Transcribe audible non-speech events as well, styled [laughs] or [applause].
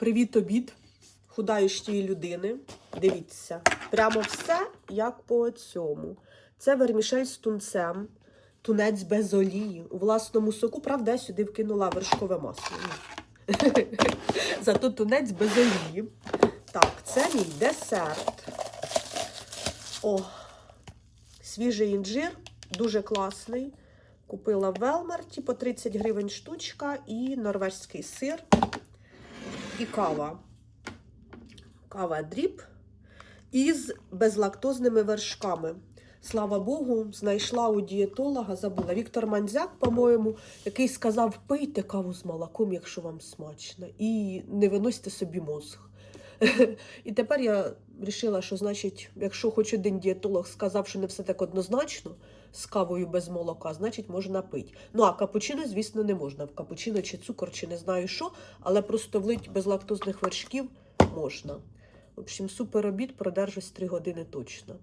Привіт, обід худаючої людини. Дивіться, прямо все як по цьому. Це вермішель з тунцем, тунець без олії. У власному соку, правда, я сюди вкинула вершкове масло. [laughs] Зато тунець без олії. Так, це мій десерт. О, свіжий інжир, дуже класний. Купила в Велмарті по 30 гривень штучка і норвезький сир і кава. Кава дріб із безлактозними вершками. Слава Богу, знайшла у дієтолога, забула Віктор Манзяк, по-моєму, який сказав: пийте каву з молоком, якщо вам смачно, і не виносьте собі мозг. [laughs] І тепер я вирішила, що значить, якщо хоч один дієтолог сказав, що не все так однозначно з кавою без молока, значить можна пити. Ну а капучино, звісно, не можна. В капучино чи цукор, чи не знаю що, але просто влить без лактозних вершків можна. В общем, супер обід продержусь 3 години точно.